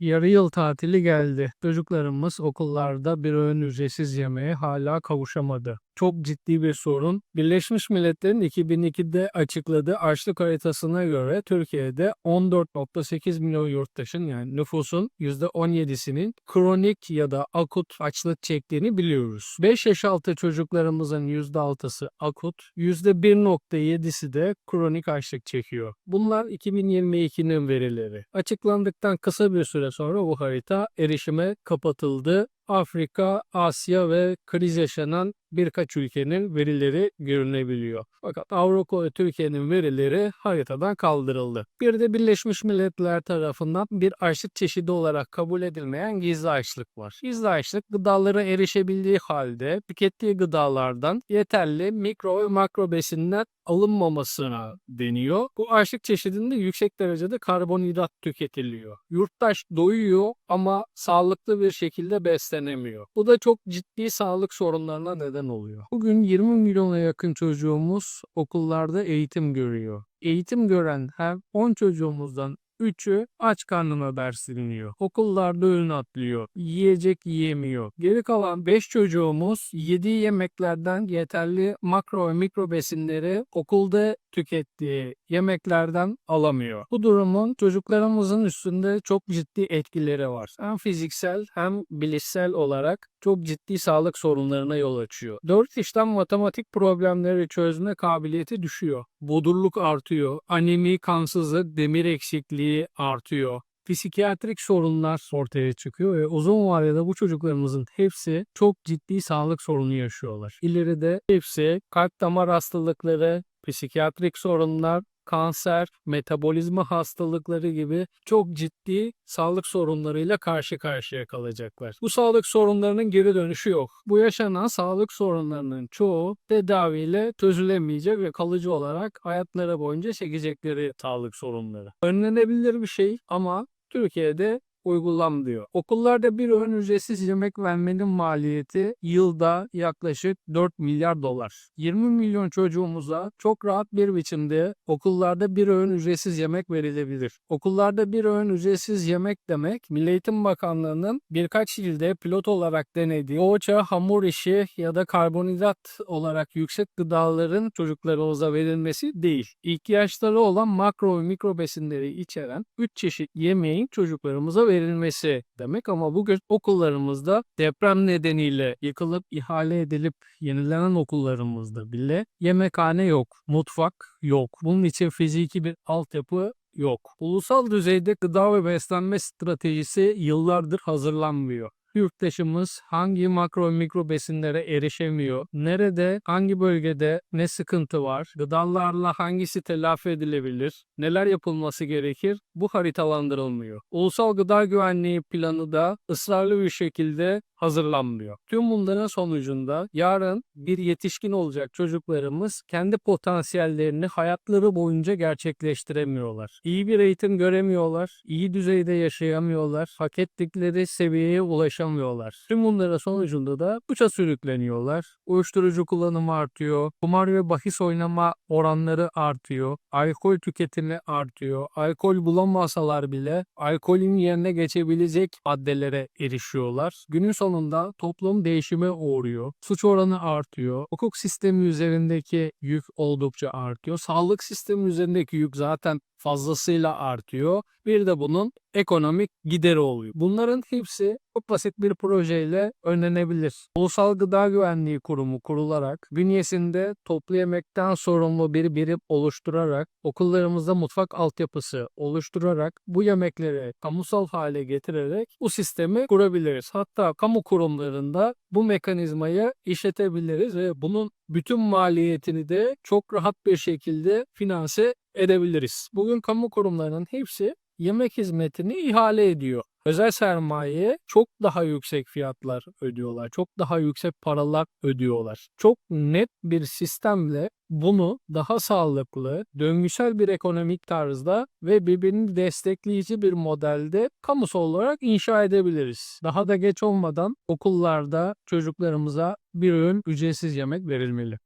Yarı yıl tatili geldi. Çocuklarımız okullarda bir öğün ücretsiz yemeğe hala kavuşamadı. Çok ciddi bir sorun. Birleşmiş Milletler'in 2002'de açıkladığı açlık haritasına göre Türkiye'de 14.8 milyon yurttaşın yani nüfusun %17'sinin kronik ya da akut açlık çektiğini biliyoruz. 5 yaş altı çocuklarımızın %6'sı akut, %1.7'si de kronik açlık çekiyor. Bunlar 2022'nin verileri. Açıklandıktan kısa bir süre sonra bu harita erişime kapatıldı. Afrika, Asya ve kriz yaşanan birkaç ülkenin verileri görünebiliyor. Fakat Avrupa ve Türkiye'nin verileri haritadan kaldırıldı. Bir de Birleşmiş Milletler tarafından bir açlık çeşidi olarak kabul edilmeyen gizli açlık var. Gizli açlık gıdalara erişebildiği halde tükettiği gıdalardan yeterli mikro ve makro besinler alınmamasına deniyor. Bu açlık çeşidinde yüksek derecede karbonhidrat tüketiliyor. Yurttaş doyuyor ama sağlıklı bir şekilde beslenemiyor. Bu da çok ciddi sağlık sorunlarına neden oluyor. Bugün 20 milyona yakın çocuğumuz okullarda eğitim görüyor. Eğitim gören her 10 çocuğumuzdan 3'ü aç karnına ders dinliyor. Okullarda öğün atlıyor. Yiyecek yiyemiyor. Geri kalan 5 çocuğumuz yediği yemeklerden yeterli makro ve mikro besinleri okulda tükettiği yemeklerden alamıyor. Bu durumun çocuklarımızın üstünde çok ciddi etkileri var. Hem fiziksel hem bilişsel olarak çok ciddi sağlık sorunlarına yol açıyor. 4 işten matematik problemleri çözme kabiliyeti düşüyor. Bodurluk artıyor. Anemi, kansızlık, demir eksikliği artıyor psikiyatrik sorunlar ortaya çıkıyor ve uzun vadede bu çocuklarımızın hepsi çok ciddi sağlık sorunu yaşıyorlar. İleride hepsi kalp damar hastalıkları, psikiyatrik sorunlar, kanser, metabolizma hastalıkları gibi çok ciddi sağlık sorunlarıyla karşı karşıya kalacaklar. Bu sağlık sorunlarının geri dönüşü yok. Bu yaşanan sağlık sorunlarının çoğu tedaviyle çözülemeyecek ve kalıcı olarak hayatları boyunca çekecekleri sağlık sorunları. Önlenebilir bir şey ama Türkiye'de uygulanmıyor. Okullarda bir öğün ücretsiz yemek vermenin maliyeti yılda yaklaşık 4 milyar dolar. 20 milyon çocuğumuza çok rahat bir biçimde okullarda bir öğün ücretsiz yemek verilebilir. Okullarda bir öğün ücretsiz yemek demek Milli Eğitim Bakanlığı'nın birkaç ilde pilot olarak denediği poğaça, hamur işi ya da karbonhidrat olarak yüksek gıdaların çocuklarımıza verilmesi değil. İhtiyaçları olan makro ve mikro besinleri içeren 3 çeşit yemeğin çocuklarımıza verilmesi verilmesi demek ama bugün okullarımızda deprem nedeniyle yıkılıp ihale edilip yenilenen okullarımızda bile yemekhane yok, mutfak yok. Bunun için fiziki bir altyapı yok. Ulusal düzeyde gıda ve beslenme stratejisi yıllardır hazırlanmıyor yurttaşımız hangi makro mikro besinlere erişemiyor, nerede, hangi bölgede ne sıkıntı var, gıdalarla hangisi telafi edilebilir, neler yapılması gerekir bu haritalandırılmıyor. Ulusal Gıda Güvenliği planı da ısrarlı bir şekilde hazırlanmıyor. Tüm bunların sonucunda yarın bir yetişkin olacak çocuklarımız kendi potansiyellerini hayatları boyunca gerçekleştiremiyorlar. İyi bir eğitim göremiyorlar, iyi düzeyde yaşayamıyorlar, hak ettikleri seviyeye ulaşamıyorlar. Tüm bunların sonucunda da bıça sürükleniyorlar. Uyuşturucu kullanımı artıyor, kumar ve bahis oynama oranları artıyor, alkol tüketimi artıyor. Alkol bulamasalar bile alkolün yerine geçebilecek maddelere erişiyorlar. Günün sonunda toplum değişime uğruyor. Suç oranı artıyor. Hukuk sistemi üzerindeki yük oldukça artıyor. Sağlık sistemi üzerindeki yük zaten fazlasıyla artıyor. Bir de bunun ekonomik gideri oluyor. Bunların hepsi çok basit bir projeyle önlenebilir. Ulusal Gıda Güvenliği Kurumu kurularak bünyesinde toplu yemekten sorumlu bir birim oluşturarak okullarımızda mutfak altyapısı oluşturarak bu yemekleri kamusal hale getirerek bu sistemi kurabiliriz. Hatta kamu kurumlarında bu mekanizmayı işletebiliriz ve bunun bütün maliyetini de çok rahat bir şekilde finanse edebiliriz. Bugün kamu kurumlarının hepsi yemek hizmetini ihale ediyor. Özel sermayeye çok daha yüksek fiyatlar ödüyorlar. Çok daha yüksek paralar ödüyorlar. Çok net bir sistemle bunu daha sağlıklı, döngüsel bir ekonomik tarzda ve birbirini destekleyici bir modelde kamusal olarak inşa edebiliriz. Daha da geç olmadan okullarda çocuklarımıza bir öğün ücretsiz yemek verilmeli.